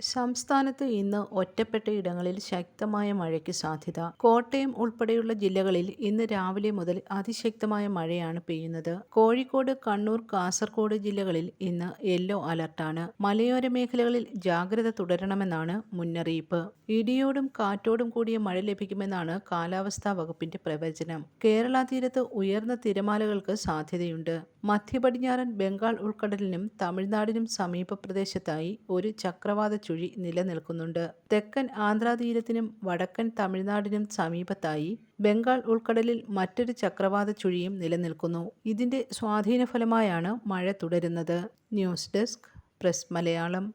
സംസ്ഥാനത്ത് ഇന്ന് ഒറ്റപ്പെട്ട ഇടങ്ങളിൽ ശക്തമായ മഴയ്ക്ക് സാധ്യത. കോട്ടയം ഉൾപ്പെടെയുള്ള ജില്ലകളിൽ ഇന്ന് രാവിലെ മുതൽ അതിശക്തമായ മഴയാണ് പെയ്യുന്നത്. കോഴിക്കോട് കണ്ണൂർ കാസർഗോഡ് ജില്ലകളിൽ ഇന്ന് യെല്ലോ അലർട്ടാണ്. മലയോര മേഖലകളിൽ ജാഗ്രത തുടരണമെന്നാണ് മുന്നറിയിപ്പ്. ഇടിയോടും കാറ്റോടും കൂടിയ മഴ ലഭിക്കുമെന്നാണ് കാലാവസ്ഥാ വകുപ്പിന്റെ പ്രവചനം. കേരള തീരത്ത് ഉയർന്ന തിരമാലകൾക്ക് സാധ്യതയുണ്ട്. മധ്യ പടിഞ്ഞാറൻ ബംഗാൾ ഉൾക്കടലിനും തമിഴ്നാടിനും സമീപ പ്രദേശത്തായി ഒരു ചക്രവാത ചുഴി നിലനിൽക്കുന്നുണ്ട്. തെക്കൻ ആന്ധ്രാതീരത്തിനും വടക്കൻ തമിഴ്നാടിനും സമീപത്തായി ബംഗാൾ ഉൾക്കടലിൽ മറ്റൊരു ചക്രവാത ചുഴിയും നിലനിൽക്കുന്നു. ഇതിന്റെ സ്വാധീനഫലമായാണ് മഴ തുടരുന്നത്. News desk press Malayalam.